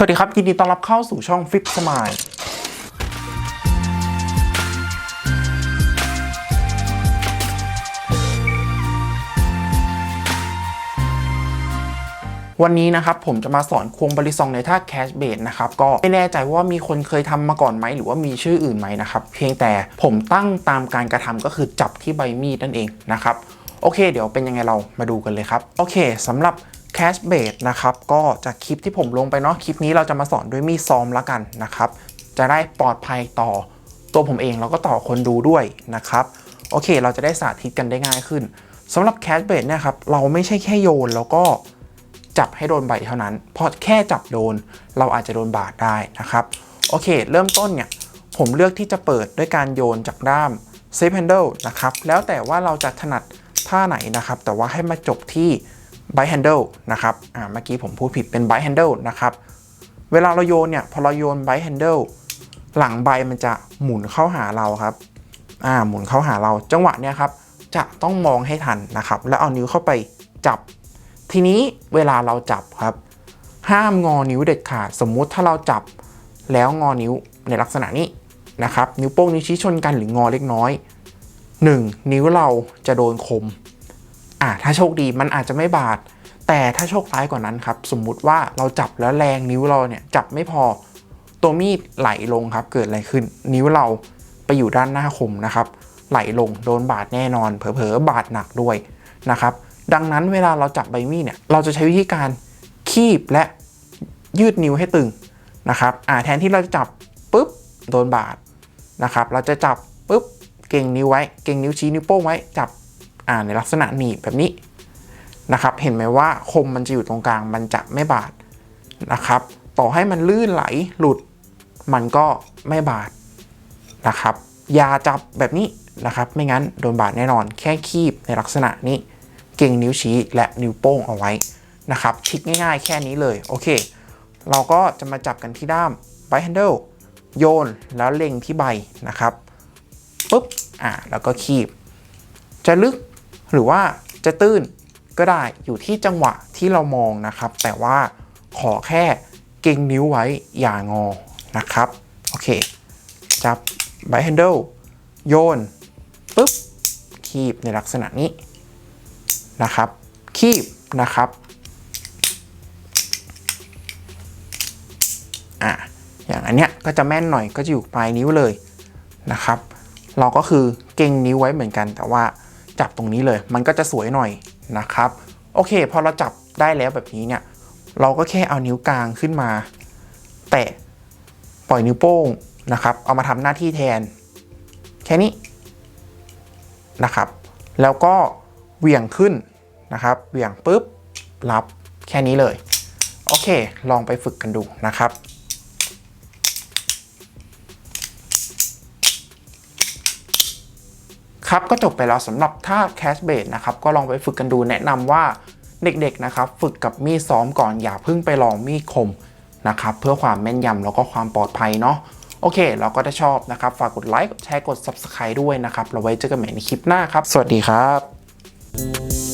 สวัสดีครับ ยินดีต้อนรับเข้าสู่ช่อง Flip Smile วันนี้นะครับผมจะมาสอนควงบริซองในท่าแคชเบดนะครับก็ไม่แน่ใจว่ามีคนเคยทำมาก่อนไหมหรือว่ามีชื่ออื่นไหมนะครับเพียงแต่ผมตั้งตามการกระทำก็คือจับที่ใบมีดนั่นเองนะครับโอเค เดี๋ยวเป็นยังไงเรามาดูกันเลยครับ โอเคสำหรับ แคชเบดนะครับก็จากคลิปที่ผมลงไปเนาะคลิปนี้เราจะมาสอนด้วยมีดซ้อมละกันนะครับ จะได้ปลอดภัยต่อตัวผมเองแล้วก็ต่อคนดูด้วยนะครับ โอเคเราจะได้สาธิตกันได้ง่ายขึ้นสำหรับแคชเบดเนี่ยครับเราไม่ใช่แค่โยนแล้วก็จับให้โดนใบเท่านั้น เพราะแค่จับโดนเราอาจจะโดนบาดได้นะครับ โอเค เริ่มต้นเนี่ยผมเลือกที่จะเปิดด้วยการโยนจากด้ามเซฟ handle นะครับแล้วแต่ว่าเราจะถนัดท่าไหนนะครับ แต่ว่าให้มาจบที่ by handle นะครับอ่าเมื่อกี้ผมพูดผิดเป็น by handle นะครับ เวลาเราโยนเนี่ย พอเราโยน by handle หลังใบมันจะหมุนเข้าหาเราครับอ่าหมุนเข้าหาเราจังหวะเนี่ยครับจะต้องมองให้ทันนะครับ แล้วเอานิ้วเข้าไปจับ ทีนี้เวลาเราจับครับ ห้ามงอนิ้วเด็ดขาดสมมุติถ้าเราจับแล้วงอนิ้วในลักษณะนี้นะครับ นิ้วโป้งนิ้วชี้ชนกันหรืองอเล็กน้อย 1. นิ้วเราจะโดนคม อะถ้าโชคดีมันอาจจะไม่บาด แต่ถ้าโชคร้ายกว่านั้นครับ สมมุติว่าเราจับแล้วแรงนิ้วเราเนี่ยจับไม่พอตัวมีดไหลลงครับ เกิดอะไรขึ้น นิ้วเราไปอยู่ด้านหน้าคมนะครับ ไหลลงโดนบาดแน่นอน เผลอๆบาดหนักด้วยนะครับ ดังนั้นเวลาเราจับใบมีดเนี่ยเราจะใช้วิธีการคีบและยืดนิ้วให้ตึงนะครับอ่าแทนที่เราจะจับปุ๊บโดนบาดนะครับ เราจะจับปุ๊บเก่งนิ้วไว้ เก่งนิ้วชี้นิ้วโป้งไว้จับ อ่าในลักษณะหนีบแบบนี้นะครับ เห็นไหมว่าคมมันจะอยู่ตรงกลางมันจะไม่บาดนะครับ ต่อให้มันลื่นไหลหลุด มันก็ไม่บาดนะครับ อย่าจับแบบนี้นะครับ ไม่งั้นโดนบาดแน่นอน แค่คีบในลักษณะนี้ เก่งนิ้วชี้และนิ้วโป้งเอาไว้นะครับทริกง่ายๆ แค่นี้เลย โอเค เราก็จะมาจับกันที่ด้าม by handle โยนแล้วเล็งที่ใบนะครับปุ๊บอ่าแล้วก็คีบ จะลึก หรือว่าจะตื้นก็ได้อยู่ที่จังหวะที่เรามองนะครับ แต่ว่าขอแค่เก่งนิ้วไว้อย่างอนะครับ โอเค จับ by handle โยนปุ๊บ คีบในลักษณะนี้นะครับ คีบนะครับอะอย่างอันเนี้ยก็จะแม่นหน่อยก็จะอยู่ปลายนิ้วเลยนะครับ เราก็คือเก่งนิ้วไว้เหมือนกันแต่ว่า จับตรงนี้เลย มันก็จะสวยหน่อยนะครับ โอเค พอเราจับได้แล้วแบบนี้เนี่ย เราก็แค่เอานิ้วกลางขึ้นมา แตะปล่อยนิ้วโป้งนะครับ เอามาทำหน้าที่แทน แค่นี้นะครับ แล้วก็เหวี่ยงขึ้นนะครับ เหวี่ยงปุ๊บรับแค่นี้เลย โอเค ลองไปฝึกกันดูนะครับ ครับก็จบไปแล้วสำหรับท่าแคชเบดนะครับก็ลองไปฝึกกันดูแนะนำว่าเด็กๆนะครับฝึกกับมีดซ้อมก่อนอย่าเพิ่งไปลองมีดคมนะครับเพื่อความแม่นยำแล้วก็ความปลอดภัยเนาะโอเค เราก็ถ้าชอบนะครับ ฝากกดไลค์กดแชร์กด Subscribe ด้วยนะครับ เราไว้เจอกันใหม่ในคลิปหน้าครับ สวัสดีครับ